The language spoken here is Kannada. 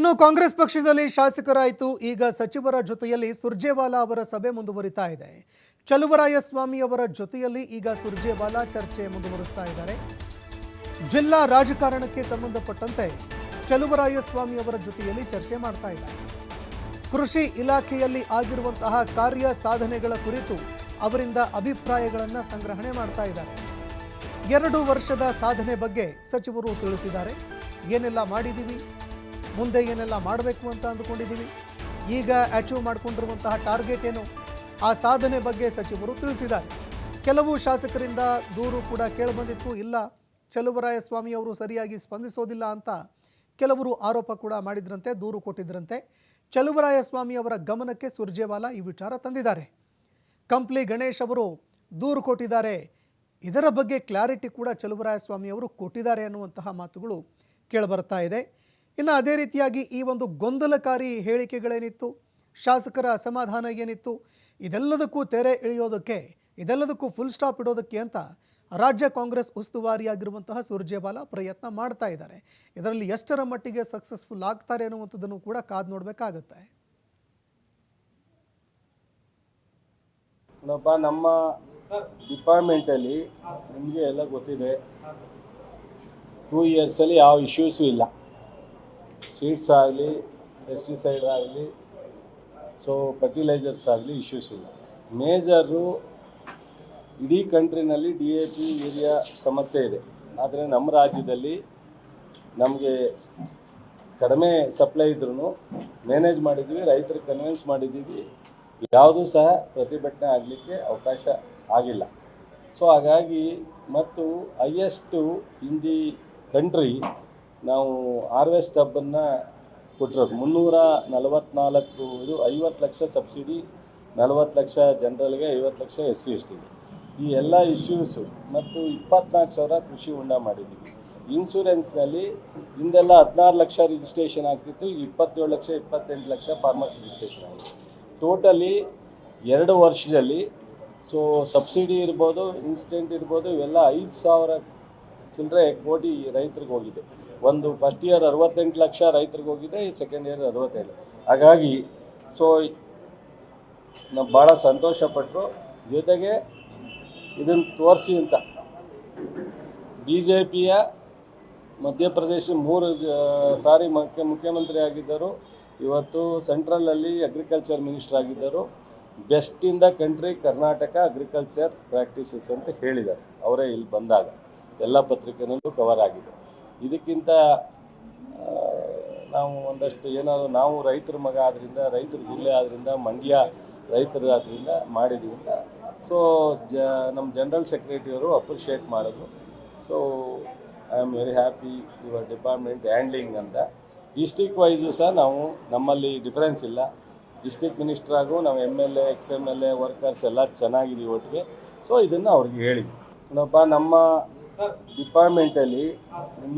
ಇನ್ನು ಕಾಂಗ್ರೆಸ್ ಪಕ್ಷದಲ್ಲಿ ಶಾಸಕರಾಯಿತು. ಈಗ ಸಚಿವರ ಜೊತೆಯಲ್ಲಿ ಸುರ್ಜೇವಾಲಾ ಅವರ ಸಭೆ ಮುಂದುವರಿತಾ ಇದೆ. ಚಲುವರಾಯಸ್ವಾಮಿ ಅವರ ಜೊತೆಯಲ್ಲಿ ಈಗ ಸುರ್ಜೇವಾಲಾ ಚರ್ಚೆ ಮುಂದುವರಿಸ್ತಾ ಇದ್ದಾರೆ. ಜಿಲ್ಲಾ ರಾಜಕಾರಣಕ್ಕೆ ಸಂಬಂಧಪಟ್ಟಂತೆ ಚಲುವರಾಯಸ್ವಾಮಿ ಅವರ ಜೊತೆಯಲ್ಲಿ ಚರ್ಚೆ ಮಾಡ್ತಾ ಇದ್ದಾರೆ. ಕೃಷಿ ಇಲಾಖೆಯಲ್ಲಿ ಆಗಿರುವಂತಹ ಕಾರ್ಯ ಸಾಧನೆಗಳ ಕುರಿತು ಅವರಿಂದ ಅಭಿಪ್ರಾಯಗಳನ್ನು ಸಂಗ್ರಹಣೆ ಮಾಡ್ತಾ ಇದ್ದಾರೆ. ಎರಡು ವರ್ಷದ ಸಾಧನೆ ಬಗ್ಗೆ ಸಚಿವರು ತಿಳಿಸಿದ್ದಾರೆ. ಏನೆಲ್ಲ ಮಾಡಿದ್ದೀವಿ? ಮುಂದೆ ಏನೆಲ್ಲ ಮಾಡಬೇಕು ಅಂತ ಅಂದುಕೊಂಡಿದ್ದೀವಿ. ಈಗ ಅಚೀವ್ ಮಾಡಿಕೊಂಡಿರುವಂತಹ ಟಾರ್ಗೆಟ್ ಏನು? ಆ ಸಾಧನೆ ಬಗ್ಗೆ ಸಚಿವರು ತಿಳಿಸಿದ್ದಾರೆ. ಕೆಲವು ಶಾಸಕರಿಂದ ದೂರು ಕೂಡ ಕೇಳಿಬಂದಿತ್ತು. ಇಲ್ಲ, ಚಲುವರಾಯಸ್ವಾಮಿ ಅವರು ಸರಿಯಾಗಿ ಸ್ಪಂದಿಸೋದಿಲ್ಲ ಅಂತ ಕೆಲವರು ಆರೋಪ ಕೂಡ ಮಾಡಿದ್ರಂತೆ, ದೂರು ಕೊಟ್ಟಿದ್ರಂತೆ. ಚಲುವರಾಯಸ್ವಾಮಿ ಅವರ ಗಮನಕ್ಕೆ ಸುರ್ಜೇವಾಲಾ ಈ ವಿಚಾರ ತಂದಿದ್ದಾರೆ. ಕಂಪ್ಲಿ ಗಣೇಶ್ ಅವರು ದೂರು ಕೊಟ್ಟಿದ್ದಾರೆ. ಇದರ ಬಗ್ಗೆ ಕ್ಲಾರಿಟಿ ಕೂಡ ಚಲುವರಾಯಸ್ವಾಮಿ ಅವರು ಕೊಟ್ಟಿದ್ದಾರೆ ಅನ್ನುವಂತಹ ಮಾತುಗಳು ಕೇಳಿಬರ್ತಾ ಇದೆ. ಇನ್ನು ಅದೇ ರೀತಿಯಾಗಿ ಈ ಒಂದು ಗೊಂದಲಕಾರಿ ಹೇಳಿಕೆಗಳೇನಿತ್ತು, ಶಾಸಕರ ಅಸಮಾಧಾನ ಏನಿತ್ತು, ಇದೆಲ್ಲದಕ್ಕೂ ತೆರೆ ಇಳಿಯೋದಕ್ಕೆ, ಇದೆಲ್ಲದಕ್ಕೂ ಫುಲ್ ಸ್ಟಾಪ್ ಇಡೋದಕ್ಕೆ ಅಂತ ರಾಜ್ಯ ಕಾಂಗ್ರೆಸ್ ಉಸ್ತುವಾರಿಯಾಗಿರುವಂತಹ ಸುರ್ಜೇವಾಲ ಪ್ರಯತ್ನ ಮಾಡ್ತಾ ಇದ್ದಾರೆ. ಇದರಲ್ಲಿ ಎಷ್ಟರ ಮಟ್ಟಿಗೆ ಸಕ್ಸಸ್ಫುಲ್ ಆಗ್ತಾರೆ ಅನ್ನುವಂಥದ್ದನ್ನು ಕೂಡ ಕಾದು ನೋಡಬೇಕಾಗುತ್ತೆ. ನಮ್ಮ ಡಿಪಾರ್ಟ್ಮೆಂಟಲ್ಲಿ ನಿಮಗೆ ಎಲ್ಲ ಗೊತ್ತಿದೆ. ಟೂ ಇಯರ್ಸಲ್ಲಿ ಯಾವ ಇಶ್ಯೂಸು ಇಲ್ಲ. ಸೀಡ್ಸ್ ಆಗಲಿ ಪೆಸ್ಟಿಸೈಡ್ ಆಗಲಿ ಸೊ ಫರ್ಟಿಲೈಸರ್ಸ್ ಆಗಲಿ ಇಶ್ಯೂಸ್ ಇಲ್ಲ. ಮೇಜರು ಇಡೀ ಕಂಟ್ರಿನಲ್ಲಿ ಡಿ ಎ ಪಿ ಯೂರಿಯಾ ಸಮಸ್ಯೆ ಇದೆ. ಆದರೆ ನಮ್ಮ ರಾಜ್ಯದಲ್ಲಿ ನಮಗೆ ಕಡಿಮೆ ಸಪ್ಲೈ ಇದ್ರೂ ಮ್ಯಾನೇಜ್ ಮಾಡಿದ್ದೀವಿ ರೈತರಿಗೆ ಕನ್ವಿನ್ಸ್ ಮಾಡಿದ್ದೀವಿ. ಯಾವುದೂ ಸಹ ಪ್ರತಿಭಟನೆ ಆಗಲಿಕ್ಕೆ ಅವಕಾಶ ಆಗಿಲ್ಲ. ಸೊ ಹಾಗಾಗಿ ಮತ್ತು ಹೈಯೆಸ್ಟು ಇನ್ ದಿ ಕಂಟ್ರಿ ನಾವು ಹಾರ್ವೆಸ್ಟ್ ಹಬ್ಬನ್ನು ಕೊಟ್ಟಿರೋದು. ಮುನ್ನೂರ ನಲವತ್ನಾಲ್ಕು ಇದು ಐವತ್ತು ಲಕ್ಷ ಸಬ್ಸಿಡಿ ನಲವತ್ತು ಲಕ್ಷ ಜನರಲ್ಗೆ ಐವತ್ತು ಲಕ್ಷ ಎಸ್ ಸಿ ಎಸ್ ಟಿಗೆ ಈ ಎಲ್ಲ ಇಶ್ಯೂಸು ಮತ್ತು ಇಪ್ಪತ್ನಾಲ್ಕು ಸಾವಿರ ಕೃಷಿ ಹುಂಡ ಮಾಡಿದ್ದೀವಿ. ಇನ್ಶೂರೆನ್ಸ್ನಲ್ಲಿ ಹಿಂದೆಲ್ಲ ಹದಿನಾರು ಲಕ್ಷ ರಿಜಿಸ್ಟ್ರೇಷನ್ ಆಗ್ತಿತ್ತು, ಈಗ ಇಪ್ಪತ್ತೇಳು ಲಕ್ಷ, ಇಪ್ಪತ್ತೆಂಟು ಲಕ್ಷ ಫಾರ್ಮರ್ಸ್ ರಿಜಿಸ್ಟ್ರೇಷನ್ ಆಗಿದೆ. ಟೋಟಲಿ ಎರಡು ವರ್ಷದಲ್ಲಿ ಸೊ ಸಬ್ಸಿಡಿ ಇರ್ಬೋದು ಇನ್ಸ್ಟೆಂಟ್ ಇರ್ಬೋದು, ಇವೆಲ್ಲ ಐದು ಸಾವಿರ ಚಿಲ್ಲರೆ ಕೋಟಿ ರೈತರಿಗೆ ಹೋಗಿದೆ. ಒಂದು ಫಸ್ಟ್ ಇಯರ್ ಅರವತ್ತೆಂಟು ಲಕ್ಷ ರೈತರಿಗೆ ಹೋಗಿದೆ ಸೆಕೆಂಡ್ ಇಯರ್ ಅರವತ್ತೇಳು ಹಾಗಾಗಿ ಸೊ ನಾವು ಭಾಳ ಸಂತೋಷಪಟ್ಟರು ಜೊತೆಗೆ ಇದನ್ನು ತೋರಿಸಿ ಅಂತ. ಬಿ ಜೆ ಪಿಯ ಮಧ್ಯಪ್ರದೇಶ ಮೂರು ಸಾರಿ ಮುಖ್ಯ, ಮುಖ್ಯಮಂತ್ರಿ ಆಗಿದ್ದರು. ಇವತ್ತು ಸೆಂಟ್ರಲಲ್ಲಿ ಅಗ್ರಿಕಲ್ಚರ್ ಮಿನಿಸ್ಟರ್ ಆಗಿದ್ದರು. Best in the country Karnataka agriculture practices ಅಂತ ಹೇಳಿದ್ದಾರೆ. ಅವರೇ ಇಲ್ಲಿ ಬಂದಾಗ. ಎಲ್ಲ ಪತ್ರಿಕೆನಲ್ಲೂ ಕವರ್ ಆಗಿದೆ. ಇದಕ್ಕಿಂತ ನಾವು ಒಂದಷ್ಟು ಏನಾದರೂ ನಾವು ರೈತರ ಮಗ ಆದ್ದರಿಂದ ರೈತರ ಜಿಲ್ಲೆ ಆದ್ರಿಂದ ಮಂಡ್ಯ ರೈತರ ಆದ್ರಿಂದ ಮಾಡಿದ್ದೀವಿ ಅಂತ. ಸೊ ಜ ನಮ್ಮ ಜನರಲ್ ಸೆಕ್ರೆಟರಿಯವರು ಅಪ್ರಿಷಿಯೇಟ್ ಮಾಡಿದ್ರು. So I am very happy your department handling ಅಂತ. ಡಿಸ್ಟಿಕ್ ವೈಸು ಸಹ ನಾವು ನಮ್ಮಲ್ಲಿ ಡಿಫ್ರೆನ್ಸ್ ಇಲ್ಲ. ಡಿಸ್ಟಿಕ್ ಮಿನಿಸ್ಟ್ರಾಗೂ ನಾವು M L A ex M L A workers ಎಲ್ಲ ಚೆನ್ನಾಗಿದ್ದೀವಿ ಒಟ್ಟಿಗೆ. ಸೊ ಇದನ್ನು ಅವ್ರಿಗೆ ಹೇಳಿದ್ವಿ. ನೋಡಪ್ಪ ನಮ್ಮ ಡಿಪಾರ್ಟ್ಮೆಂಟಲ್ಲಿ